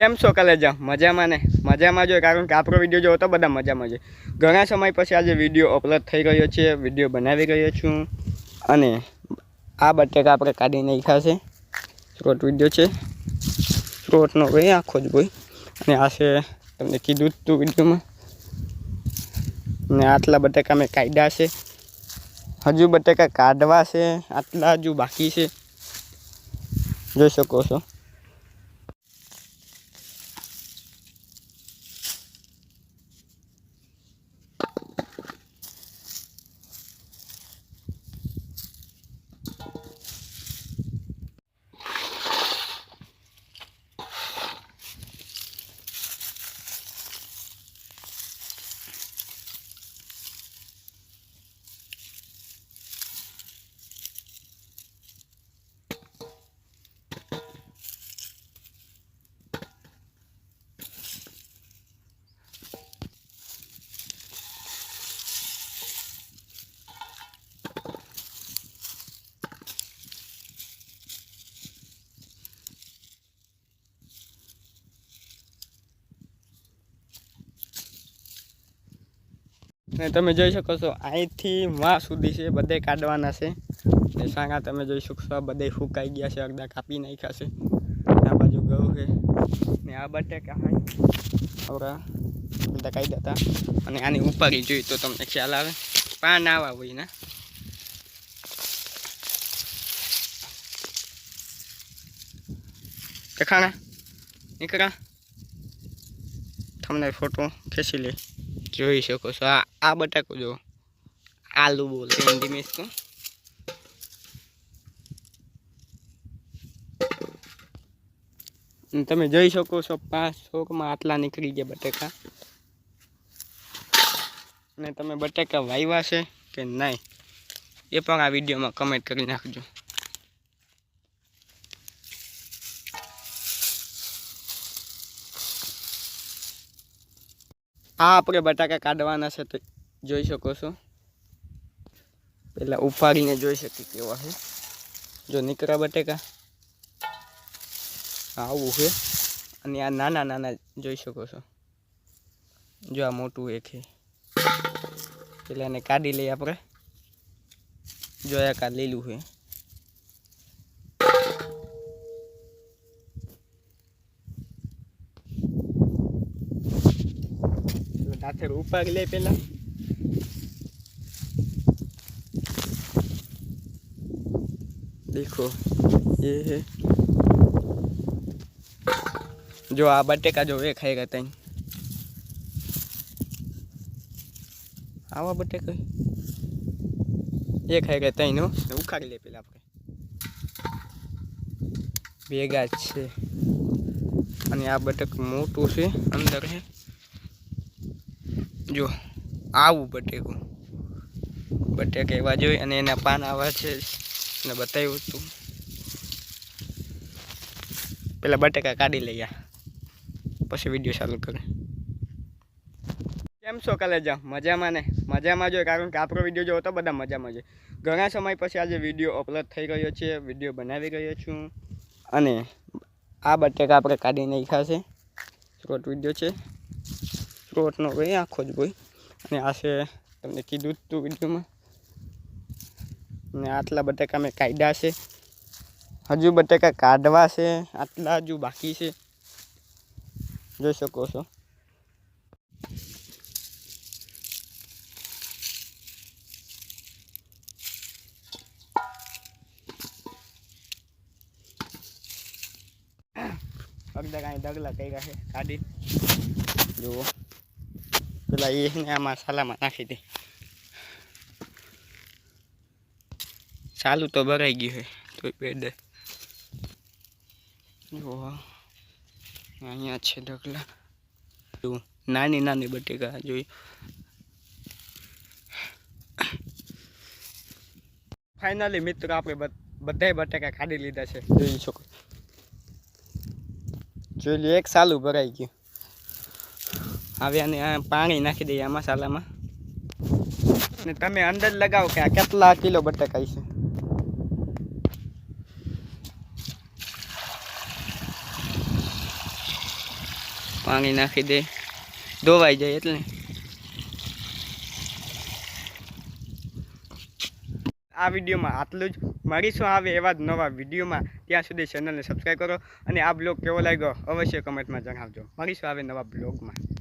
કેમ છો કલેજા? મજામાં ને? મજામાં જો કારણ કે આપણો વીડિયો જોવો તો બધા મજામાં જોઈએ ઘણા સમય પછી આજે વીડિયો અપલોડ થઈ રહ્યો છે વીડિયો બનાવી રહ્યો છું. અને આ બટેકા આપણે કાઢી નાખ્યા છે. શોર્ટ વીડિયો છે. શોર્ટનો ભાઈ આખો જ ભાઈ અને આ છે, તમને કીધું હતું વિડીયોમાં. ને આટલા બટેકા મેં કાઢ્યા છે. હજુ બટેકા કાઢવા છે, આટલા હજુ બાકી છે. જોઈ શકો છો. ને તમે જોઈ શકો છો, અહીંથી માં સુધી છે, બધે કાઢવાના છે. ને સાંગા તમે જોઈ શકશો બધે ફૂંકાઈ ગયા છે, અડધા કાપી નાખ્યા છે. આ બાજુ ઘઉં છે. ને આ બટેકા હોય આવડા બધા કાઢ્યા હતા. અને આની ઉપાડી જોઈ તો તમને ખ્યાલ આવે. પાન આવા હોય ને. દેખાણા નીકળા તમને ફોટો ખેંચી લે. જોઈ શકો છો. આ આ બટાકો જો. આલુ બોલે હિન્દી મેં ઇસકો તમે જોઈ શકો છો પાંચ છોકમાં આટલા નીકળી ગયા બટેકા. અને તમે બટેકા વાવ્યા છે કે નહીં, એ પણ આ વિડીયોમાં કમેન્ટ કરી નાખજો. આ આપણે બટાકા કાઢવાના છે તો જોઈ શકો છો. પહેલાં ઉપાડીને જોઈ શકીએ કેવા છે. જો નીકળ્યા બટેકા. આવું છે. અને આ નાના નાના જોઈ શકો છો. જો આ મોટું એક છે. પેલા એને કાઢી લઈએ આપણે. જોયા કાઢ લીલું છે. એટલે દાંતેર ઉપાડી લે પેલા દેખો ये है જો આ બટેકા જો એ ખાઈ ગયા તઈ આવા બટેકા એ ખાઈ ગયા તઈ નો ઉખાડી લે પેલા આપણે ભેગા જ છે અને આ બટક મોટું છે અંદર છે જો, આવું બટેકું. બટેકા એવા જોઈએ અને એના પાન આવા છે. ને બતાવ્યું હતું પેલા બટેકા કાઢી લઈએ પછી વીડિયો ચાલુ કરે. કેમ છો કલેજા? મજામાં ને? મજામાં જોઈએ કારણ કે આપણો વીડિયો જોવો તો બધા મજામાં જોઈએ ઘણા સમય પછી આજે વીડિયો અપલોડ થઈ ગયો છે વીડિયો બનાવી રહ્યો છું. અને આ બટેકા આપણે કાઢી નાખ્યા છે. શોર્ટ વીડિયો છે. શોર્ટનો ભાઈ, આખો જ ભાઈ. અને આ છે તમને કીધું હતું વિડીયોમાં. ને આટલા બટાકા મેં કાઢ્યા છે. હજુ બટાકા કાઢવા છે, આટલા હજુ બાકી છે. જોઈ શકો છો. અડધા કાંઈ ડગલા કર્યા છે, કાઢી. જુઓ. પેલા એને આ મસાલામાં નાખી દે ચાલુ તો ભરાઈ ગયું હોય તો પેડ દે અહીંયા છે ઢગલા જુઓ નાની નાની બટેકા જોઈ ફાઇનલી મિત્રો આપણે બધાય બટેકા કાઢી લીધા છે જોઈ શકો જોઈ લો એક સાલું ભરાઈ ગયું હવે આને પાણી નાખી દઈએ આ મસાલામાં. ને તમે અંદર લગાવો કે આ કેટલા કિલો બટાકા છે પાણી નાખી દે. ધોવાઈ જાય એટલે. આ વિડીયોમાં આટલું જ. મળીશું આવે એવા જ નવા વિડીયોમાં. ત્યાં સુધી ચેનલને સબસ્ક્રાઈબ કરો અને આ બ્લોગ કેવો લાગ્યો અવશ્ય કમેન્ટમાં જણાવજો. મળીશું આવે નવા બ્લોગમાં.